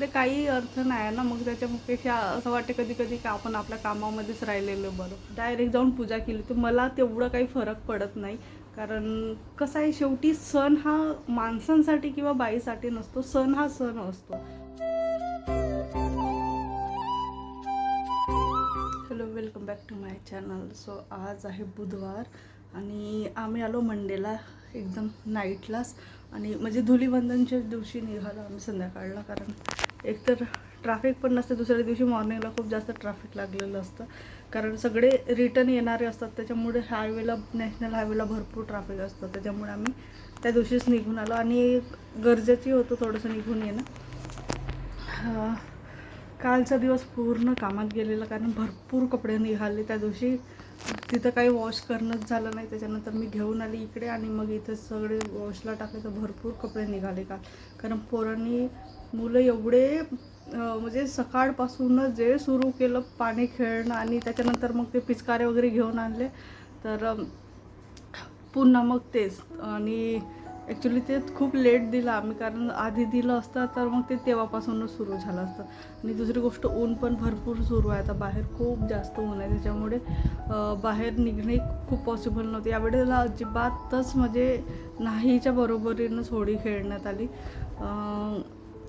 त्याच्यामध्ये काही अर्थ नाही आहे ना. मग त्याच्यापेक्षा असं वाटते कधी कधी की आपण आपल्या कामामध्येच राहिलेलं बरं. डायरेक्ट जाऊन पूजा केली तर मला तेवढं काही फरक पडत नाही. कारण कसं आहे शेवटी सण हा माणसांसाठी किंवा बाईसाठी नसतो सण हा सण असतो. Hello welcome back to my channel so आज आहे बुधवार आणि आम्ही आलो मंडेला एकदम नाईटलाच आणि म्हणजे धुलीवंदनच्या दिवशी निघालो आम्ही संध्याकाळला कारण एकतर ट्रॅफिक पण नसते दुसऱ्या दिवशी मॉर्निंगला खूप जास्त ट्रॅफिक लागलेलं असतं. कारण सगळे रिटर्न येणारे असतात त्याच्यामुळे हायवेला नॅशनल हायवेला भरपूर ट्रॅफिक असतं. त्याच्यामुळे आम्ही त्या दिवशीच निघून आलो. आणि गरजेची होतं थोडंसं निघून येणं. कालचा दिवस पूर्ण कामात गेलेला कारण भरपूर कपडे निघाले. त्या दिवशी तिथं काही वॉश करणंच झालं नाही. त्याच्यानंतर मी घेऊन आली इकडे आणि मग इथं सगळे वॉशला टाकले तर भरपूर कपडे निघाले काल. कारण पोरांनी मुलं एवढे म्हणजे सकाळपासूनच जे सुरू केलं पाणी खेळणं आणि त्याच्यानंतर मग ते पिचकारे वगैरे घेऊन आणले. तर पुन्हा मग तेच. आणि ॲक्च्युली ते खूप लेट दिलं आम्ही कारण आधी दिलं असतं तर मग ते तेव्हापासूनच सुरू झालं असतं. आणि दुसरी गोष्ट ऊन पण भरपूर सुरू आहे. आता बाहेर खूप जास्त ऊन आहे त्याच्यामुळे बाहेर निघणे खूप पॉसिबल नव्हते. यावेळेला अजिबातच म्हणजे नाहीच्या बरोबरीनंच होडी खेळण्यात आली.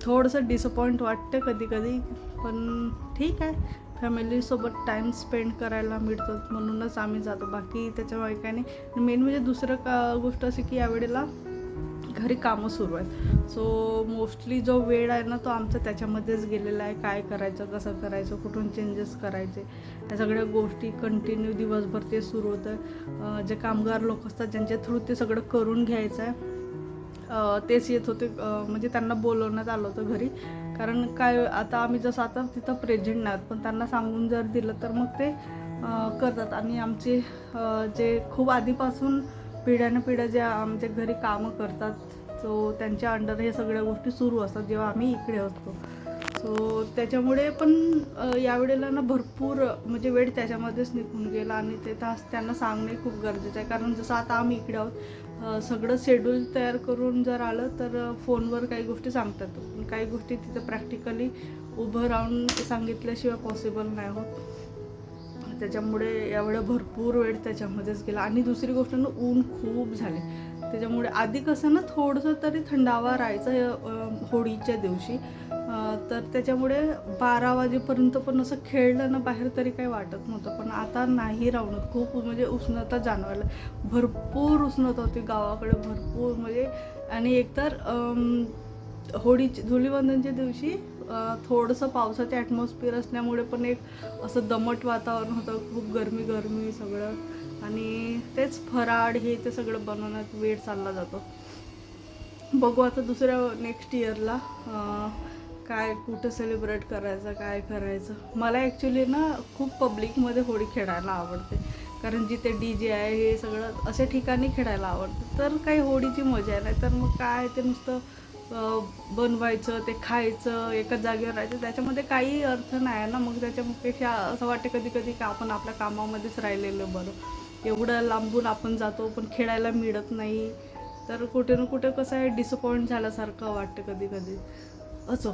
थोडंसं डिसअपॉइंट वाटतं कधी कधी पण ठीक आहे. फॅमिलीसोबत टाईम स्पेंड करायला मिळतो म्हणूनच आम्ही जातो. बाकी त्याच्यामुळे काय नाही. मेन म्हणजे दुसरं का गोष्ट अशी की यावेळेला घरी कामं सुरू आहेत. सो मोस्टली जो वेळ आहे ना तो आमचा त्याच्यामध्येच गेलेला आहे. काय करायचं कसं करायचं कुठून चेंजेस करायचे या सगळ्या गोष्टी कंटिन्यू दिवसभर ते सुरू होतं. जे कामगार लोक असतात ज्यांच्या थ्रू ते सगळं करून घ्यायचं आहे तेच येत होते. म्हणजे त्यांना बोलवण्यात आलं होतं घरी. कारण काय आता आम्ही जसं आता तिथं प्रेझेंट नाही पण त्यांना सांगून जर दिलं तर मग ते करतात. आणि आमचे जे खूप आधीपासून पिढ्यानं पिढ्या जे आमच्या घरी कामं करतात सो त्यांच्या अंडर हे सगळ्या गोष्टी सुरू असतात जेव्हा आम्ही इकडे असतो. सो त्याच्यामुळे पण यावेळेला ना भरपूर म्हणजे वेळ त्याच्यामध्येच निघून गेला आणि ते तास त्यांना सांगणे खूप गरजेचं आहे. कारण जसं आता आम्ही इकडे आहोत सगळं शेड्यूल तयार करून जर आलं तर फोनवर काही गोष्टी सांगतात. पण काही गोष्टी तिथं प्रॅक्टिकली उभं राहून सांगितल्याशिवाय पॉसिबल नाही होत. त्याच्यामुळे एवढं भरपूर वेळ त्याच्यामध्येच गेला. आणि दुसरी गोष्ट ना ऊन खूप झाले. त्याच्यामुळे आधी कसं ना थोडंसं तरी थंडावा राहायचा होळीच्या दिवशी. तर त्याच्यामुळे बारा वाजेपर्यंत पण असं खेळलं ना बाहेर तरी काही वाटत नव्हतं. पण आता नाही राहणं खूप म्हणजे उष्णता जाणवायला भरपूर उष्णता होती गावाकडे भरपूर म्हणजे. आणि एकतर अं, होळीची धुलीवंदनच्या दिवशी थोडंसं पावसाचे ॲटमॉस्फिअर असल्यामुळे पण एक असं दमट वातावरण होतं खूप गरमी गरमी सगळं. आणि तेच फराळ हे ते सगळं बनवण्यात वेळ चालला जातो. बघू आता दुसऱ्या नेक्स्ट इयरला काय कुठं सेलिब्रेट करायचं काय करायचं. मला ॲक्च्युली ना खूप पब्लिकमध्ये होळी खेळायला आवडते. कारण जिथे डी जे आहे हे सगळं अशा ठिकाणी खेळायला आवडतं. तर काही होळीची मजा आहे नाही तर मग काय ते नुसतं बनवायचं ते खायचं एकाच जागेवर राहायचं त्याच्यामध्ये काही अर्थ नाही आहे ना. मग त्याच्यापेक्षा असं वाटते कधी कधी की आपण आपल्या कामामध्येच राहिलेलं बरं. एवढं लांबून आपण जातो पण खेळायला मिळत नाही. तर कुठे ना कुठे कसं आहे डिसअपॉइंट झाल्यासारखं वाटतं कधी कधी असो.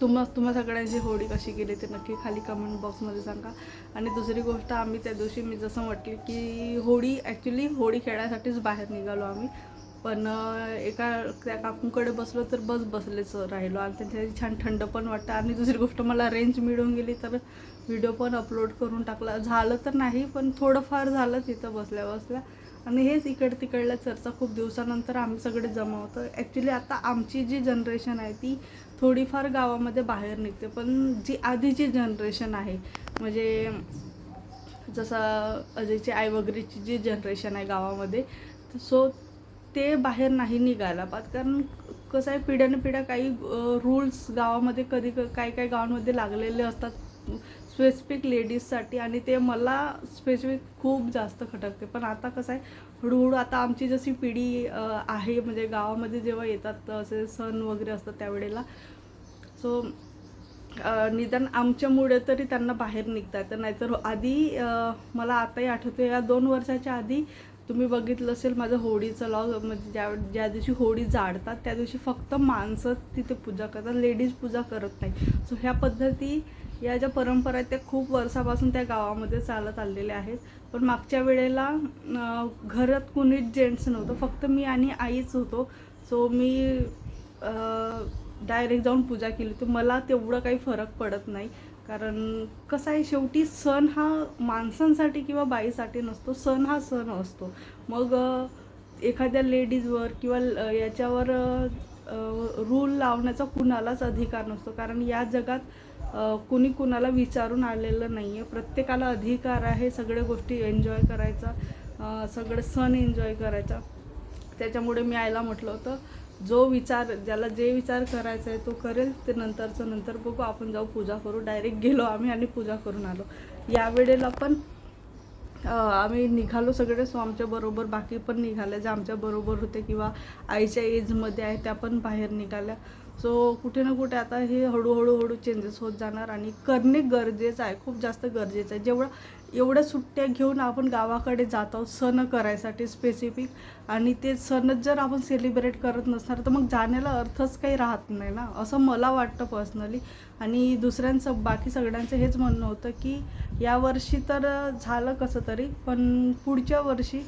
तुम्हा तुम्हा सगळ्यांची होळी कशी गेली ते नक्की खाली कमेंट बॉक्समध्ये सांगा. आणि दुसरी गोष्ट आम्ही त्या दिवशी मी जसं म्हटली की होळी ॲक्च्युली होळी खेळायसाठीच बाहेर निघालो आम्ही. पण एका त्या काकूंकडे बसलो तर बस बसलेच राहिलो आणि त्यांच्या छान थंड पण वाटतं. आणि दुसरी गोष्ट मला रेंज मिळून गेली तर व्हिडिओ पण अपलोड करून टाकला. झालं तर नाही पण थोडंफार झालं तिथं बसल्या बसल्या. आणि हेच इकड तिकडल्या चर्चा खूप दिवसानंतर आम्ही सगळे जमा होतो. ॲक्च्युली आता आमची जी जनरेशन आहे ती थोडीफार गावामध्ये बाहेर निघते. पण जी आधीची जनरेशन आहे म्हणजे जसं अजयची आई वगैरेची जी जनरेशन आहे गावामध्ये सो ते बाहेर नाही निघायला पाहत. कारण कसं आहे पिढ्याने पिढ्या काही रूल्स गावामध्ये कधी क- काही काही गावांमध्ये लागलेले असतात. स्पेसिफिक लेडीजसाठी आणि ते मला स्पेसिफिक खूप जास्त खटकते. पण आता कसं आहे हळूहळू आता आमची जशी पिढी आहे म्हणजे गावामध्ये जेव्हा येतात असे सण वगैरे असतात त्यावेळेला. सो निदान आमच्यामुळे तरी त्यांना बाहेर निघता येतं. नाहीतर आधी मला आताही आठवते या दोन वर्षाच्या आधी तुम्ही बघितलं असेल माझं होळीचं लॉग म्हणजे ज्या ज्या दिवशी होळी जाळतात त्या दिवशी फक्त माणसं तिथे पूजा करतात लेडीज पूजा करत नाही सो ह्या पद्धती या ज्या परंपरा आहेत त्या खूप वर्षापासून त्या गावामध्ये चालत आलेल्या आहेत. पण मागच्या वेळेला घरात कुणीच जेंट्स नव्हतं. फक्त मी आणि आईच होतो. सो मी डायरेक्ट जाऊन पूजा केली. तर मला तेवढं काही फरक पडत नाही. कारण कसं आहे शेवटी सण हा माणसांसाठी किंवा बाईसाठी नसतो सण हा सण असतो. मग एखाद्या लेडीजवर किंवा याच्यावर रूल लावण्याचा कुणालाच अधिकार नसतो. कारण या जगात कुणी कुणाला विचारून आलेलं नाही आहे प्रत्येकाला अधिकार आहे सगळ्या गोष्टी एन्जॉय करायचा सगळे सण एन्जॉय करायचा. त्याच्यामुळे मी आयला म्हटलं होतं जो विचार ज्याला जे विचार करायचा आहे तो करेल ते नंतरचं नंतर बघू. आपण जाऊ पूजा करू. डायरेक्ट गेलो आम्ही आणि पूजा करून आलो. यावेळेला पण आम्ही निघालो सगळे. सो आमच्याबरोबर बाकी पण निघाल्या ज्या आमच्याबरोबर होते किंवा आईच्या एजमध्ये आहे त्या पण बाहेर निघाल्या. सो कुठे ना कुठे आता हे हळूहळू हळू चेंजेस होत जाणार आणि करणे गरजेचं आहे खूप जास्त गरजेचं आहे. जेवढं एवढ्या सुट्ट्या घेऊन आपण गावाकडे जात आहोत सण करायसाठी स्पेसिफिक आणि ते सणच जर आपण सेलिब्रेट करत नसणार तर मग जाण्याला अर्थच काही राहत नाही ना. असं मला वाटतं पर्सनली आणि दुसऱ्यांचं बाकी सगळ्यांचं हेच म्हणणं होतं की यावर्षी तर झालं कसं तरी पण पुढच्या वर्षी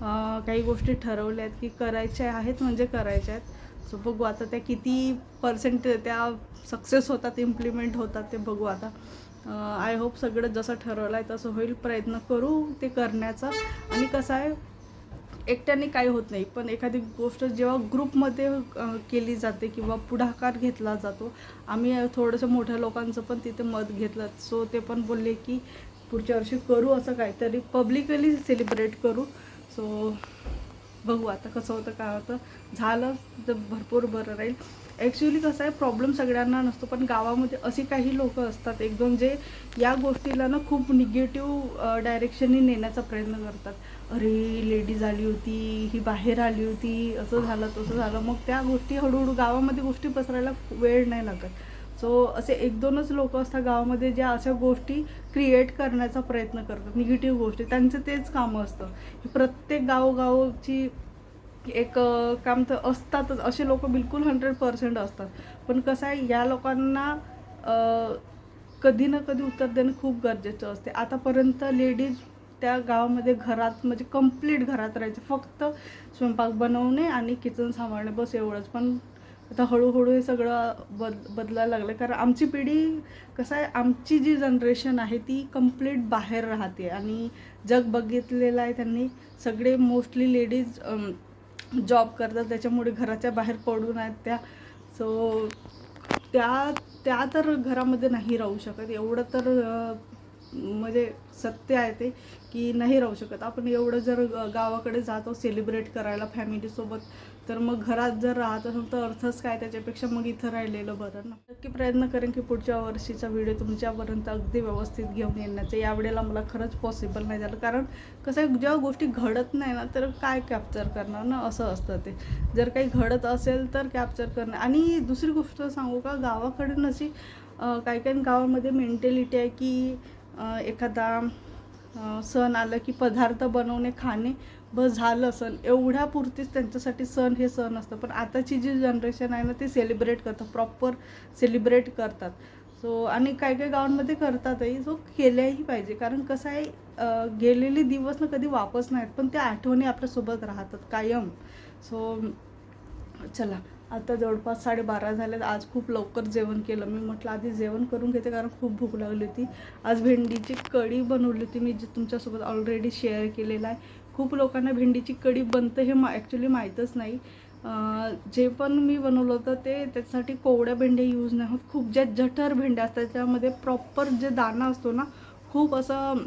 काही गोष्टी ठरवल्या आहेत की करायच्या आहेत म्हणजे करायच्या आहेत. सो बघू आता त्या किती पर्सेंट त्या सक्सेस होतात इम्प्लिमेंट होतात ते बघू आता. आय होप सगळं जसं ठरवलं आहे तसं होईल. प्रयत्न करू ते करण्याचा. आणि कसं आहे एकट्याने काही होत नाही पण एखादी गोष्ट जेव्हा ग्रुपमध्ये केली जाते किंवा पुढाकार घेतला जातो आम्ही थोडंसं मोठ्या लोकांचं पण तिथे मत घेतलं. सो ते पण बोलले की पुढच्या वर्षी करू असं काहीतरी. पब्लिकली सेलिब्रेट करू. सो बघू आता कसं होतं काय होतं. झालं तर भरपूर बरं राहील. ॲक्च्युली कसं आहे प्रॉब्लेम सगळ्यांना नसतो पण गावामध्ये असे काही लोक असतात एक दोन जे या गोष्टीला ना खूप निगेटिव्ह डायरेक्शनने नेण्याचा प्रयत्न करतात. अरे लेडीज आली होती ही बाहेर आली होती असं झालं तसं झालं. मग त्या गोष्टी हळूहळू गावामध्ये गोष्टी पसरायला वेळ नाही लागत. सो असे एक दोनच लोक असतात गावामध्ये ज्या अशा गोष्टी क्रिएट करण्याचा प्रयत्न करतात निगेटिव्ह गोष्टी. त्यांचं तेच कामं असतं. प्रत्येक गावोगावची एक काम तर असतातच. असे लोक बिलकुल हंड्रेड पर्सेंट असतात. पण कसं आहे या लोकांना कधी ना कधी उत्तर देणं खूप गरजेचं असते. आतापर्यंत लेडीज त्या गावामध्ये घरात म्हणजे कंप्लीट घरात राहायचे. फक्त स्वयंपाक बनवणे आणि किचन सांभाळणे. बस एवढंच. पण आता हळूहळू हे सगळं बद बदलायला लागलं कारण आमची पिढी कसं आहे आमची जी जनरेशन आहे ती कंप्लीट बाहेर राहते. आणि जग बघितलेलं आहे त्यांनी सगळे मोस्टली लेडीज जॉब करतात. त्याच्यामुळे घराच्या बाहेर पडून आहेत त्या. सो त्या त्या तर घरामध्ये नाही राहू शकत. एवढं तर म्हणजे सत्य आहे ते की नाही राहू शकत. आपण एवढं जर गावाकडे जातो सेलिब्रेट करायला फॅमिलीसोबत तर मग घरात जर राहत असेल तर अर्थच काय त्याच्यापेक्षा मग इथं राहिलेलं बरं ना. नक्की प्रयत्न करेन की पुढच्या वर्षीचा व्हिडिओ तुमच्यापर्यंत अगदी व्यवस्थित घेऊन येण्याचं. यावेळेला मला खरंच पॉसिबल नाही झालं. कारण कसं आहे जेव्हा गोष्टी घडत नाही ना तर काय कॅप्चर करणार ना? असं असतं ते. जर काही घडत असेल तर कॅप्चर करणं आणि दुसरी गोष्ट सांगू का? गावाकडून अशी काही काही गावामध्ये मेंटॅलिटी आहे की एखादा सण आलं की पदार्थ बनवणे खाणे बस झालं सण. एवढ्या पुरतीच त्यांच्यासाठी सण हे सण असतं. पण आताची जी जनरेशन आहे ना ते सेलिब्रेट करतात प्रॉपर सेलिब्रेट करतात. सो आणि काही काही गावांमध्ये करतातही. सो केल्याही पाहिजे. कारण कसं आहे गेलेले दिवस ना कधी वापस नाहीत. पण त्या आठवणी आपल्यासोबत राहतात कायम. सो चला. आता जवळपास साडेबारा झाल्यात आज खूप लवकर जेवण केलं. मी म्हटलं आधी जेवण करून घेते कारण खूप भूक लागली होती. आज भेंडीची कढी बनवली होती मी जे तुमच्यासोबत ऑलरेडी शेअर केलेलं आहे. खूप लोकांना भेंडीची कढी बनतं हे मा ॲक्च्युली माहीतच नाही. जे पण मी बनवलं होतं ते त्याच्यासाठी कोवड्या भेंड्या यूज नाही होत. खूप ज्या जठर भेंड्या असतात त्याच्यामध्ये प्रॉपर जे दाणा असतो ना खूप असं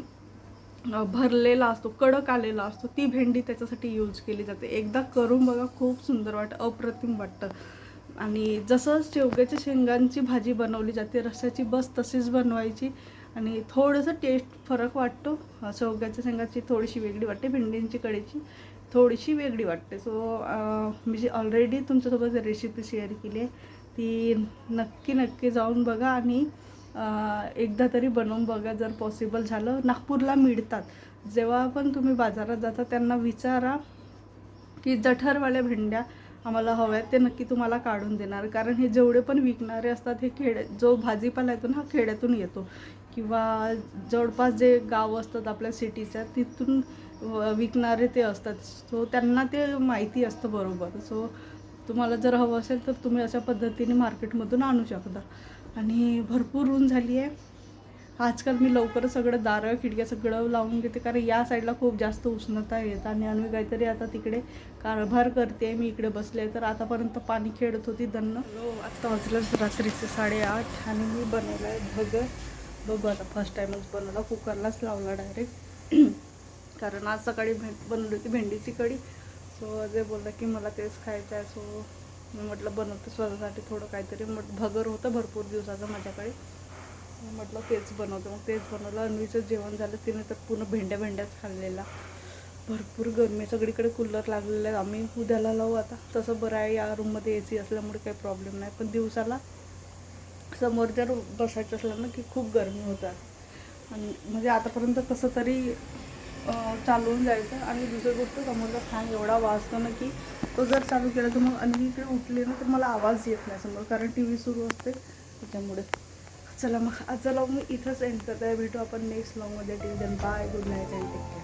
भरलेला असतो कडक आलेला असतो ती भेंडी त्याच्यासाठी यूज केली जाते. एकदा करून बघा खूप सुंदर वाटतं अप्रतिम वाटतं. आणि जसं शेवग्याच्या शेंगांची भाजी बनवली जाते रस्स्याची बस तशीच बनवायची. आणि थोडंसं टेस्ट फरक वाटतो. शेवग्याच्या शेंगाची थोडीशी वेगळी वाटते भेंडींची कढीची थोडीशी वेगळी वाटते. सो मी जी ऑलरेडी तुमच्यासोबत रेसिपी शेअर केली आहे ती नक्की नक्की जाऊन बघा. आणि एकदा तरी बनवून बघा जर पॉसिबल झालं. नागपूरला मिळतात. जेव्हा पण तुम्ही बाजारात जाता त्यांना विचारा की जठरवाल्या भेंड्या आम्हाला हव्या आहेत ते नक्की तुम्हाला काढून देणार. कारण हे जेवढे पण विकणारे असतात हे खेडे जो भाजीपाला येतो ना हा खेड्यातून येतो. किंवा जवळपास जे गाव असतात आपल्या सिटीच्या तिथून व- विकणारे ते असतात. सो त्यांना ते माहिती असतं बरोबर. सो तुम्हाला जर हवं असेल तर तुम्ही अशा पद्धतीने मार्केटमधून आणू शकता. आणि भरपूर ऊन झाली आहे. आजकाल मी लवकरच सगळं दारं खिडक्या सगळं लावून घेते कारण या साईडला खूप जास्त उष्णता येत आणि आम्ही काहीतरी आता तिकडे कारभार करते. मी इकडे बसले तर आतापर्यंत पाणी खेळत होती दन्न हो, आत्ता वाजलं रात्रीचे साडेआठ आणि मी बनवलं आहे भगर बघू आता फर्स्ट टाईमच बनवला कुकरलाच लावला डायरेक्ट कारण आज सकाळी भे बनवली होती भेंडीची कढी. सो अजय बोलला की मला तेच खायचं आहे सो मी म्हटलं बनवते स्वतःसाठी थोडं काहीतरी. मग भगर होतं भरपूर दिवसाचं माझ्याकडे. म्हटलं तेच बनवते. मग तेच बनवलं. अन्वीचं जेवण झालं. तिने तर पूर्ण भेंड्या भेंड्याच खाल्लेला. भरपूर गरमी. सगळीकडे कूलर लागलेलं आहे आम्ही उद्याला लावू आता. तसं बरं आहे. या रूममध्ये ए सी असल्यामुळे काही प्रॉब्लेम नाही. पण दिवसाला समोर जर बसायचं असलं ना की खूप गरमी होतात. आणि म्हणजे आतापर्यंत कसं तरी चालवून जायचं. आणि दुसरी गोष्ट समोरचा फॅन एवढा वाजतो ना की तो जर चालू केला तर मग आणि इकडे उठले ना तर मला आवाज येत नाही समोर. कारण टी व्ही सुरू असते. त्याच्यामुळे चला मग आजचा लॉग मी इथंच एंड करत भेटू आपण नेक्स्ट लॉगमध्ये T then bye good night and take care